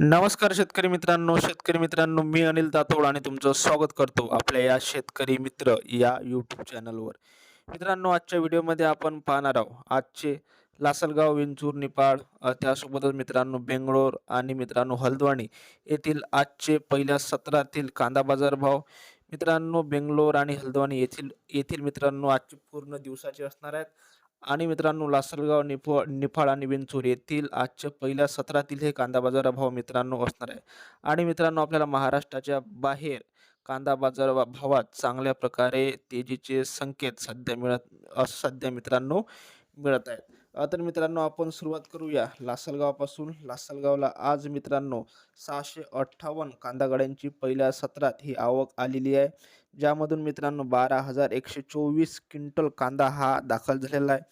नमस्कार शेतकरी मित्रांनो शेतकरी मित्रांनो मी अनिल दातोड आणि तुमचं स्वागत करतो आपल्या या शेतकरी मित्र या यूट्यूब चॅनलवर मित्रांनो आजच्या व्हिडिओमध्ये आपण पाहणार आहोत आजचे लासलगाव विंचूर निपाड त्यासोबतच मित्रांनो बेंगळोर आणि मित्रांनो हल्द्वाणी येथील आजचे पहिल्या सत्रातील कांदा बाजार भाव. मित्रांनो बेंगलोर आणि हल्द्वानी येथील येथील मित्रांनो आजचे पूर्ण दिवसाचे असणार आहेत. आणि मित्रांनो लासलगाव निफाड निफाड आणि विंचूर येथील आजच्या पहिल्या सत्रातील हे कांदा बाजार भाव मित्रांनो असणार आहे. आणि मित्रांनो आपल्याला महाराष्ट्राच्या बाहेर कांदा बाजार भावात चांगल्या प्रकारे तेजीचे संकेत सध्या मिळत सध्या मित्रांनो मिळत आहेत. तर मित्रांनो आपण सुरुवात करूया लासलगावापासून. लासलगावला आज मित्रांनो सहाशे अठ्ठावन्न कांदागाड्यांची पहिल्या सत्रात ही आवक आलेली आहे ज्यामधून मित्रांनो बारा हजार एकशे चोवीस क्विंटल कांदा हा दाखल झालेला आहे.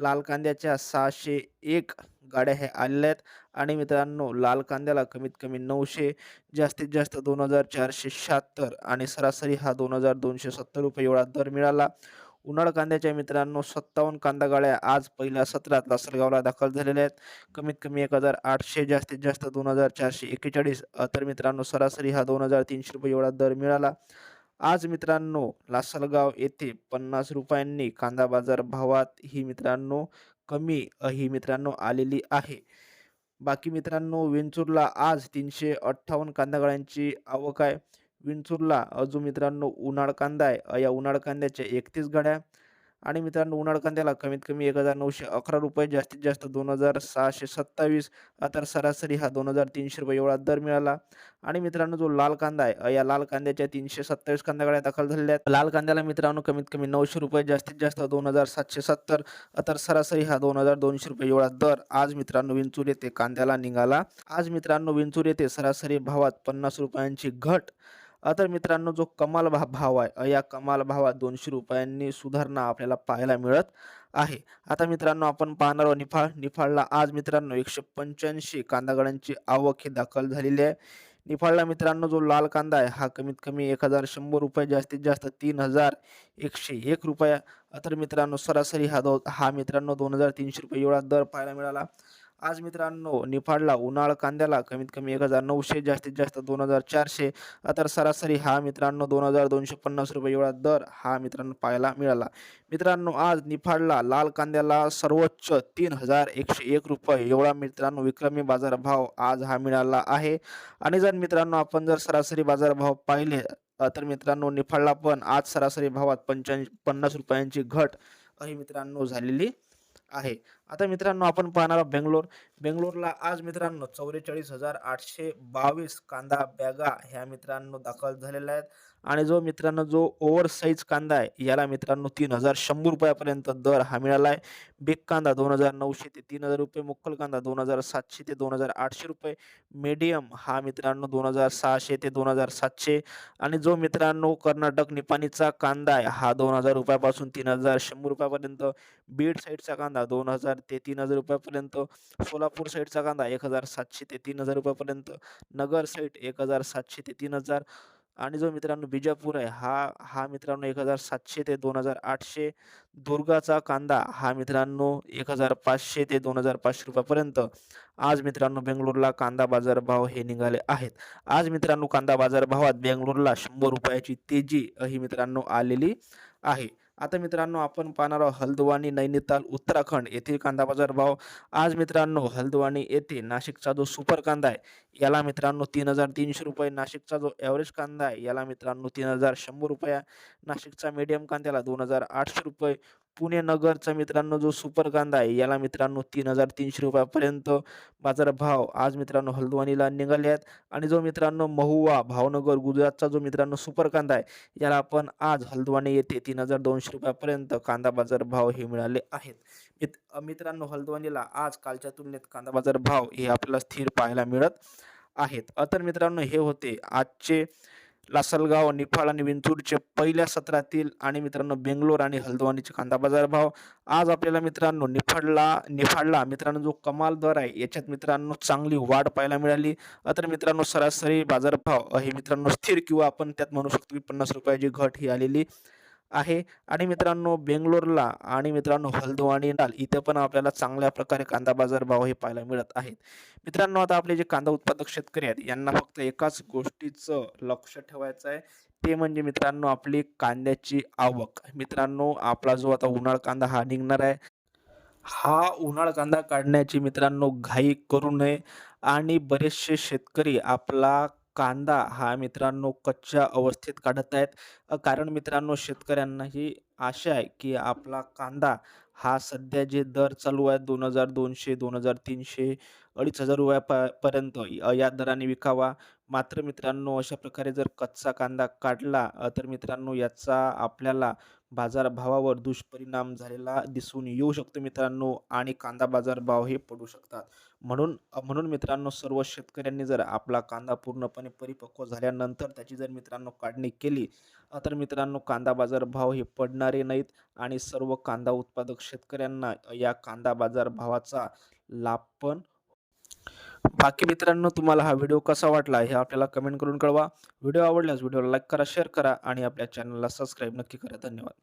लाल कांद्याच्या सहाशे एक गाड्या हे आलेल्या आहेत आणि मित्रांनो लाल कांद्याला कमीत कमी नऊशे जास्तीत जास्त दोन हजार चारशे शहात्तर आणि सरासरी हा दोन हजार दोनशे सत्तर रुपये एवढा दर मिळाला. उन्हाळ कांद्याच्या मित्रांनो सत्तावन्न कांदा गाळ्या आज पहिल्या सत्रात लासलगावला दाखल झालेल्या आहेत. कमीत कमी एक हजार आठशे जास्तीत जास्त दोन हजार चारशे एक्केचाळीस. तर मित्रांनो सरासरी हा दोन हजार तीनशे रुपये एवढा दर मिळाला. आज मित्रांनो लासलगाव येथे पन्नास रुपयांनी कांदा बाजार भावात ही मित्रांनो कमी ही मित्रांनो आलेली आहे. बाकी मित्रांनो विंचूरला आज तीनशे अठ्ठावन्न कांदा गाळ्यांची आवक आहे. विंचूरला. अजून मित्रांनो उन्हाळ कांदा आहे या उन्हाळ कांद्याच्या एकतीस गाड्या आणि मित्रांनो उन्हाळ कांद्याला कमीत कमी एक हजार नऊशे अकरा रुपये जास्तीत जास्त दोन हजार सहाशे सत्तावीस. तर सरासरी हा दोन हजार तीनशे रुपये एवढा दर मिळाला. आणि मित्रांनो जो लाल कांदा आहे या लाल कांद्याच्या तीनशे सत्तावीस कांदा गाड्या दाखल झालेल्या आहेत. लाल कांद्याला मित्रांनो कमीत कमी नऊशे रुपये जास्तीत जास्त दोन हजार सातशे सत्तर. तर सरासरी हा दोन हजार दोनशे रुपये एवढा दर आज मित्रांनो विंचूर येथे कांद्याला निघाला. आज मित्रांनो विंचूर येथे सरासरी भावात पन्नास रुपयांची घट. तर मित्रांनो जो कमाल भा भाव आहे अ, या कमाल भावात दोनशे रुपयांनी सुधारणा आपल्याला पाहायला मिळत आहे. आता मित्रांनो आपण पाहणार आहोत निफाड. निफाडला आज मित्रांनो एकशे पंच्याऐंशी कांदागड्यांची आवक ही दाखल झालेली आहे. निफाडला मित्रांनो जो लाल कांदा आहे हा कमीत कमी एक हजार शंभर रुपये जास्तीत जास्त तीन हजार एकशे एक रुपया. तर मित्रांनो सरासरी हा दो हा मित्रांनो दोन हजार तीनशे रुपये एवढा दर पाहायला मिळाला. आज मित्रांनो निफाडला उन्हाळ कांद्याला कमीत कमी एक हजार नऊशे जास्तीत जास्त दोन हजार चारशे. तर सरासरी हा मित्रांनो दोन हजार दोनशे पन्नास रुपये एवढा दर हा मित्रांनो पाहायला मिळाला. मित्रांनो आज निफाडला लाल कांद्याला सर्वोच्च तीन हजार एकशे एक रुपये एवढा मित्रांनो विक्रमी बाजारभाव आज हा मिळाला आहे. आणि जर मित्रांनो आपण जर सरासरी बाजारभाव पाहिले तर मित्रांनो निफाडला पण आज सरासरी भावात पंच्याऐंशी पन्नास रुपयांची घट ही मित्रांनो झालेली आहे. आता मित्रांनो आपण पाहणार आहोत बेंगलोर. बेंगलोरला आज मित्रांनो चौवेचाळीस हजार आठशे बावीस कांदा बॅगा ह्या मित्रांनो दाखल झालेल्या आहेत. आणि जो मित्रांनो जो ओव्हर साईज कांदा आहे याला मित्रांनो तीन हजार शंभर रुपयापर्यंत दर हा मिळाला आहे. बिग कांदा दोन हजार नऊशे ते तीन हजार रुपये मुक्कल कांदा दोन हजार सातशे ते दोन हजार आठशे रुपये मीडियम हा मित्रांनो दोन हजार सहाशे ते दोन हजार सातशे. आणि जो मित्रांनो कर्नाटक निपाणीचा कांदा आहे हा दोन हजार रुपयापासून तीन हजार शंभर रुपयापर्यंत. बीड साईडचा कांदा दोन हजार ते तीन हजार रुपयापर्यंत. सोलापूर साईडचा कांदा एक हजार सातशे ते तीन हजार रुपयापर्यंत. नगर साईड एक हजार सातशे ते तीन हजार. आणि जो मित्रांनो बिजापूर आहे हा हा मित्रांनो एक हजार सातशे ते दोन हजार आठशे. दुर्गाचा कांदा हा मित्रांनो एक हजार पाचशे ते दोन हजार पाचशे रुपयापर्यंत. आज मित्रांनो बेंगलोरला कांदा बाजार भाव हे निघाले आहेत. आज मित्रांनो कांदा बाजार भावात बेंगलोरला शंभर रुपयाची तेजी ही मित्रांनो आलेली आहे. आता मित्रांनो आपण पाहणार आहोत हल्द्वानी नैनिताल उत्तराखंड येथील कांदा बाजार भाव. आज मित्रांनो हल्द्वानी येथे नाशिकचा जो सुपर कांदा आहे याला मित्रांनो तीन हजार तीनशे रुपये नाशिकचा जो ॲव्हरेज कांदा आहे याला मित्रांनो तीन हजार शंभर रुपये नाशिकचा मीडियम कांद्याला दोन हजार आठशे रुपये पुणे नगरचा मित्रांनो जो सुपर कांदा आहे याला मित्रांनो तीन हजार तीनशे रुपयापर्यंत बाजारभाव आज मित्रांनो हल्द्वानीला निघाले आहेत. आणि जो मित्रांनो महुवा भावनगर गुजरातचा जो मित्रांनो सुपर कांदा आहे याला आपण आज हल्द्वानी येथे तीन हजार दोनशे रुपयापर्यंत कांदा बाजार भाव हे मिळाले आहेत. मित मित्रांनो हल्द्वानीला आज कालच्या तुलनेत कांदा बाजार भाव हे आपल्याला स्थिर पाहायला मिळत आहेत. अ, तर मित्रांनो हे होते आजचे लासलगाव निफाड आणि विंचूरचे पहिल्या सत्रातील आणि मित्रांनो बेंगलोर आणि हल्द्वानीचे कांदा बाजार भाव. आज आपल्याला मित्रांनो निफाडला निफाडला मित्रांनो जो कमाल दर आहे याच्यात मित्रांनो चांगली वाढ पाहायला मिळाली. तर मित्रांनो सरासरी बाजारभाव हे मित्रांनो स्थिर किंवा आपण त्यात म्हणू शकतो की पन्नास रुपयाची घट ही आलेली. आहे. आणि मित्रांनो बेंगलोरला आणि मित्रांनो हल्द्वानी नाल इथे पण आपल्याला चांगल्या प्रकारे कांदा बाजार भाव हे पाहायला मिळत आहेत. मित्रांनो आता आपले जे कांदा उत्पादक शेतकरी आहेत यांना फक्त एकाच गोष्टीचं लक्ष ठेवायचं आहे. ते म्हणजे मित्रांनो आपली कांद्याची आवक. मित्रांनो आपला जो आता उन्हाळ कांदा हा निघणार आहे हा उन्हाळ कांदा काढण्याची मित्रांनो घाई करू नये. आणि बरेचसे शेतकरी आपला कांदा हा मित्रांनो कच्च्या अवस्थेत काढत आहेत. कारण मित्रांनो शेतकऱ्यांना ही आशा आहे की आपला कांदा हा सध्या जे दर चालू आहे दोन हजार दोनशे दोन हजार तीनशे अडीच हजार रुपयापर्यंत या दराने विकावा. मात्र मित्रांनो अशा प्रकारे जर कच्चा कांदा काढला तर मित्रांनो याचा आपल्याला बाजारभावावर दुष्परिणाम झालेला दिसून येऊ शकतो मित्रांनो आणि कांदा बाजारभाव हे पडू शकतात. म्हणून म्हणून मित्रांनो सर्व शेतकऱ्यांनी जर आपला कांदा पूर्णपणे परिपक्व झाल्यानंतर त्याची जर मित्रांनो काढणी केली तर मित्रांनो कांदा बाजार भाव हे पडणारे नाहीत आणि सर्व कांदा उत्पादक शेतकऱ्यांना या कांदा बाजार भावाचा लाभ पण बाकी मित्रांनो तुम्हाला हा व्हिडिओ कसा वाटला हे आपल्याला कमेंट करून कळवा. व्हिडिओ आवडल्यास व्हिडिओला लाईक करा शेअर करा आणि आपल्या चॅनलला सबस्क्राईब नक्की करा. धन्यवाद.